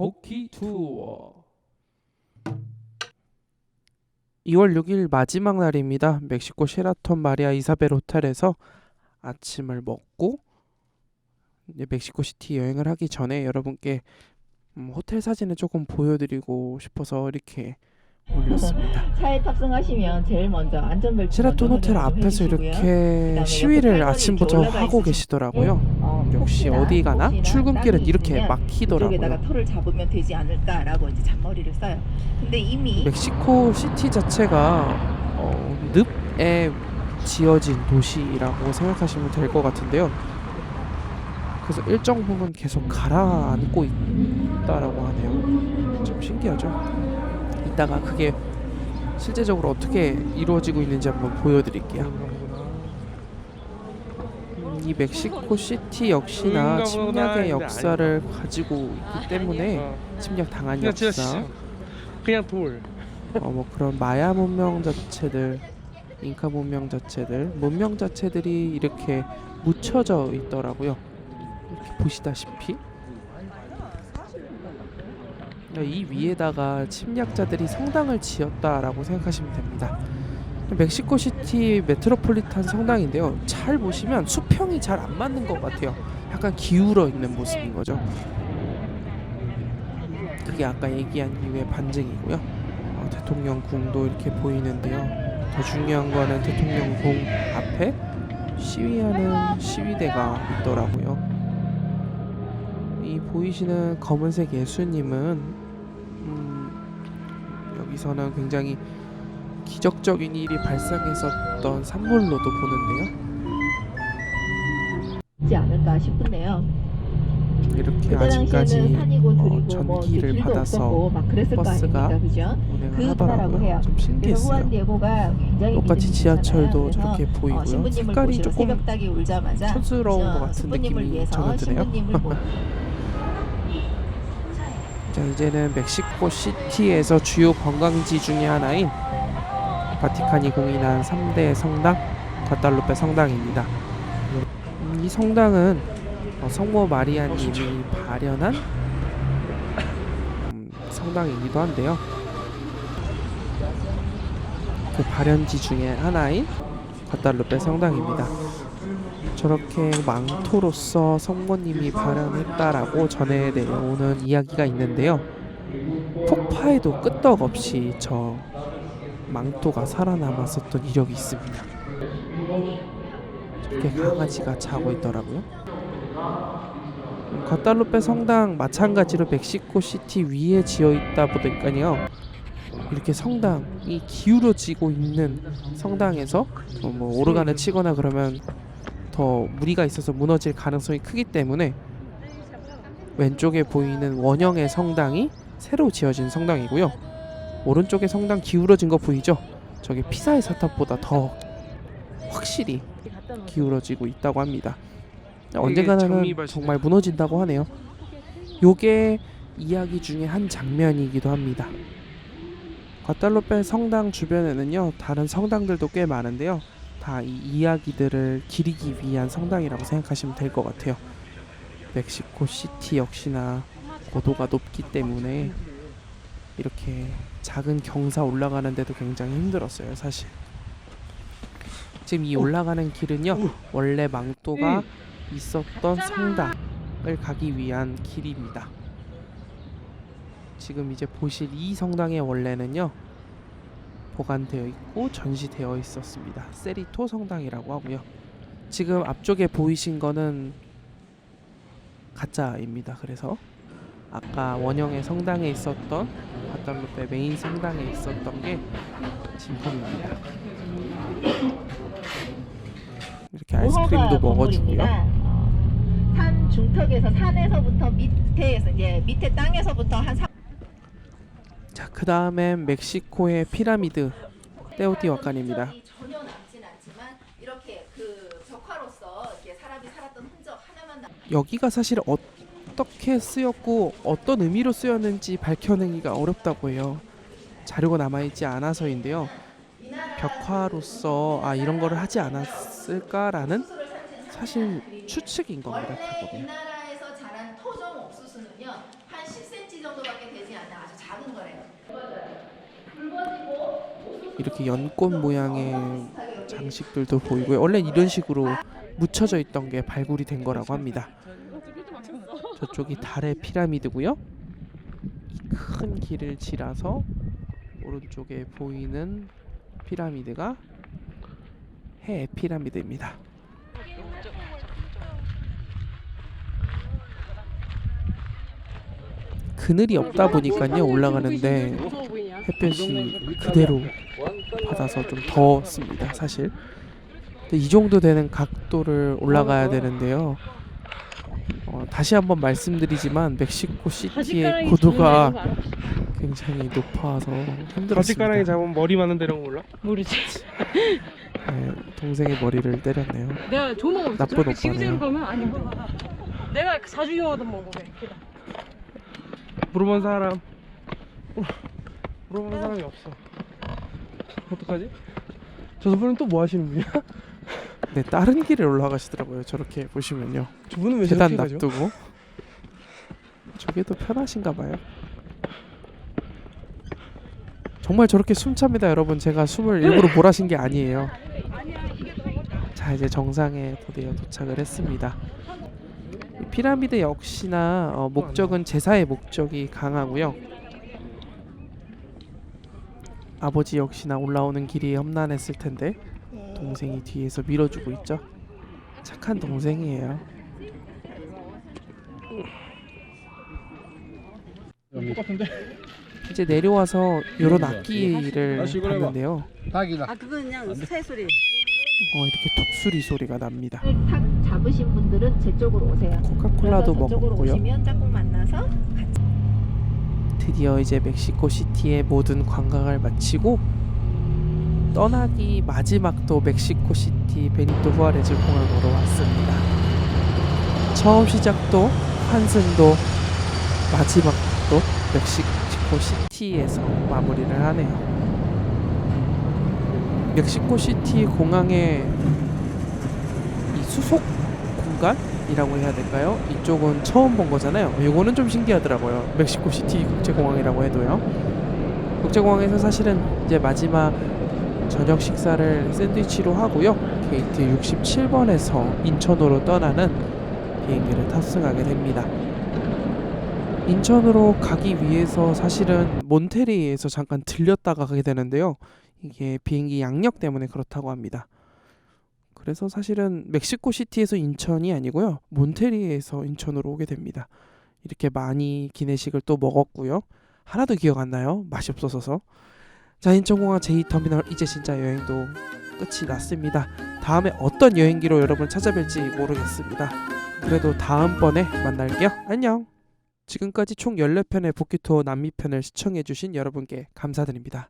복귀 투어 2월 6일 마지막 날입니다. 멕시코 쉐라톤 마리아 이사벨 호텔에서 아침을 먹고 이제 멕시코 시티 여행을 하기 전에 여러분께 음, 호텔 사진을 조금 보여드리고 싶어서 이렇게 올렸습니다. 차에 탑승하시면 제일 먼저 안전벨트 쉐라톤 먼저 호텔 앞에서. 이렇게 시위를 아침부터 하고 계시더라고요. 어, 역시 어디 가나 혹시나 출근길은 이렇게 있으면 막히더라고요. 이쪽에다가 털을 잡으면 되지 않을까라고 이제 잔머리를 써요. 근데 이미 멕시코 시티 자체가 어, 늪에 지어진 도시라고 생각하시면 될 것 같은데요. 그래서 일정 부분 계속 가라앉고 있다라고 하네요. 좀 신기하죠? 이따가 그게 실제적으로 어떻게 이루어지고 있는지 한번 보여드릴게요. 음, 이 멕시코 시티 역시나 침략의 역사를 가지고 있기 때문에 침략 당한 역사. 그냥 돌. 어 뭐 그런 마야 문명 자체들, 잉카 문명 자체들, 문명 자체들이 이렇게 묻혀져 있더라고요. 이렇게 보시다시피 이 위에다가 침략자들이 성당을 지었다라고 생각하시면 됩니다. 멕시코 시티 메트로폴리탄 성당인데요. 잘 보시면 수평이 잘 안 맞는 것 같아요. 약간 기울어 있는 모습인 거죠. 그게 아까 얘기한 이유의 반증이고요. 어, 대통령 궁도 이렇게 보이는데요. 더 중요한 거는 대통령 궁 앞에 시위하는 시위대가 있더라고요. 이 보이시는 검은색 예수님은 음, 여기서는 굉장히 기적적인 일이 발생했었던 산물로도 보는데요. 있지 않을까 싶은데요. 이렇게 그때 당시에는 아직까지 산이고 어, 들이고 뭐 전기를 길도 받아서 없었고 막 그랬을 버스가 거 아닙니까, 그죠? 운행을 그거라고 하더라고요. 해요. 좀 그래서 신기했어요. 굉장히 똑같이 지하철도. 저렇게 그래서, 보이고요. 어, 신부님을 색깔이 모시러 조금 새벽 닭이 울자마자 촌스러운 어, 것 같은 신부님을 느낌이 위해서 저는 드네요. 신부님을 모- 자 이제는 멕시코 시티에서 주요 관광지 중의 하나인 바티칸이 공인한 3대 성당 과달루페 성당입니다. 음, 이 성당은 어, 성모 마리아님이 발현한 음, 성당이기도 한데요. 그 발현지 중에 하나인 과달루페 성당입니다. 저렇게 망토로서 성모님이 발현했다라고 전해 내려오는 이야기가 있는데요. 폭파에도 끄떡없이 저 망토가 살아남았었던 이력이 있습니다. 저렇게 강아지가 자고 있더라고요. 음, 과달루페 성당 마찬가지로 멕시코 시티 위에 지어 있다 보니까요. 이렇게 성당이 기울어지고 있는 성당에서 어, 뭐 오르간을 치거나 그러면 더 무리가 있어서 무너질 가능성이 크기 때문에 왼쪽에 보이는 원형의 성당이 새로 지어진 성당이고요. 오른쪽에 성당 기울어진 거 보이죠? 저게 피사의 사탑보다 더 확실히 기울어지고 있다고 합니다. 언젠가는. 정말 무너진다고 하네요. 요게 이야기 중에 한 장면이기도 합니다. 과달로페 성당 주변에는요 다른 성당들도 꽤 많은데요 다 이 이야기들을 기리기 위한 성당이라고 생각하시면 될 것 같아요 멕시코 시티 역시나 고도가 높기 때문에 이렇게 작은 경사 올라가는 데도 굉장히 힘들었어요 사실 지금 이 올라가는 길은요 원래 망토가 있었던 성당을 가기 위한 길입니다 지금 이제 보실 이 성당의 원래는요 보관되어 있고 전시되어 있었습니다. 세리토 성당이라고 하고요. 지금 앞쪽에 보이신 거는 가짜입니다. 그래서 아까 원형의 성당에 있었던 바달루페 메인 성당에 있었던 게 진품입니다. 이렇게 아이스크림도 모허가 먹어주고요. 어, 산 중턱에서 산에서부터 밑에서 이제 밑에 땅에서부터 한 삼- 자, 그 다음엔 멕시코의 피라미드 테오티와칸입니다. 그. 여기가 사실 어 떻게 쓰였고 어떤 의미로 쓰였는지 밝혀내기가 어렵다고 해요. 자료가 남아있지 않아서인데요. 벽화로서 아 이런 거를 하지 않았을까라는 사실 추측인 겁니다. 원래 이 결국엔. 나라에서 자란 토종 옥수수는요 한 10cm 2cm 정도밖에 되지 않는 아주 작은 거래요. 굵어지고 이렇게 연꽃 모양의 장식들도 보이고요. 원래 이런 식으로 묻혀져 있던 게 발굴이 된 거라고 합니다. 저쪽이 달의 피라미드고요. 이큰 길을 지나서 오른쪽에 보이는 피라미드가 해 피라미드입니다. 그늘이 없다 보니까요 올라가는데 햇볕이 그대로 받아서 좀 더웠습니다 사실 이 정도 되는 각도를 올라가야 되는데요 어, 다시 한번 말씀드리지만 멕시코 시티의 고도가 굉장히 높아서 힘들었습니다 거짓가랑이 잡으면 머리 많은 데라고 몰라? 모르지. 네, 동생의 머리를 때렸네요 내가 조망 없어. 나쁜 오빠네요. 지그재그 가면 안 힘들어. 내가 자주 이용하던. 걔다. 물어본 사람 물어본 사람이 없어 어떡하지? 저 분은 또뭐 하시는 분이야? 네 다른 길을 올라가시더라고요 저렇게 보시면요 저분은 왜 계단 저렇게 가죠? 놔두고 저게 더 편하신가 봐요. 정말 저렇게 숨찹니다, 여러분. 제가 숨을 일부러 몰아신 게 아니에요. 자, 이제 정상에 드디어 도착을 했습니다. 이 피라미드 역시나 어, 목적은 제사의 목적이 강하고요. 아버지 역시나 올라오는 길이 험난했을 텐데 동생이 뒤에서 밀어주고 있죠. 착한 동생이에요. 똑같은데? 이제 내려와서 이런 악기를 봤는데요. 아 그거 그냥 새소리. 어, 이렇게 독수리 소리가 납니다. 탁 잡으신 분들은 제 쪽으로 오세요. 코카콜라도 그래서 저쪽으로 먹었고요. 오시면 짝꿍 만나서 드디어 이제 멕시코 시티의 모든 관광을 마치고 떠나기 마지막 도 멕시코 시티 베니토 후아레즈 공항으로 왔습니다. 처음 시작도 환승도 마지막도 멕시코 시티에서 마무리를 하네요. 멕시코 시티 공항의 이 수속 공간이라고 해야 될까요? 이쪽은 처음 본 거잖아요. 이거는 좀 신기하더라고요. 멕시코 시티 국제공항이라고 해도요. 국제공항에서 사실은 이제 마지막 저녁 식사를 샌드위치로 하고요. 게이트 67번에서 인천으로 떠나는 비행기를 탑승하게 됩니다. 인천으로 가기 위해서 사실은 몬테리에서 잠깐 들렸다가 가게 되는데요. 이게 비행기 양력 때문에 그렇다고 합니다. 그래서 사실은 멕시코 시티에서 인천이 아니고요. 몬테리에서 인천으로 오게 됩니다. 이렇게 많이 기내식을 또 먹었고요. 하나도 기억 안 나요. 맛이 없어서. 자, 인천공항 제2터미널 이제 진짜 여행도 끝이 났습니다. 다음에 어떤 여행기로 여러분 찾아뵐지 모르겠습니다. 그래도 다음번에 만날게요. 안녕. 지금까지 총 14편의 복귀 투어 남미 편을 시청해 주신 여러분께 감사드립니다.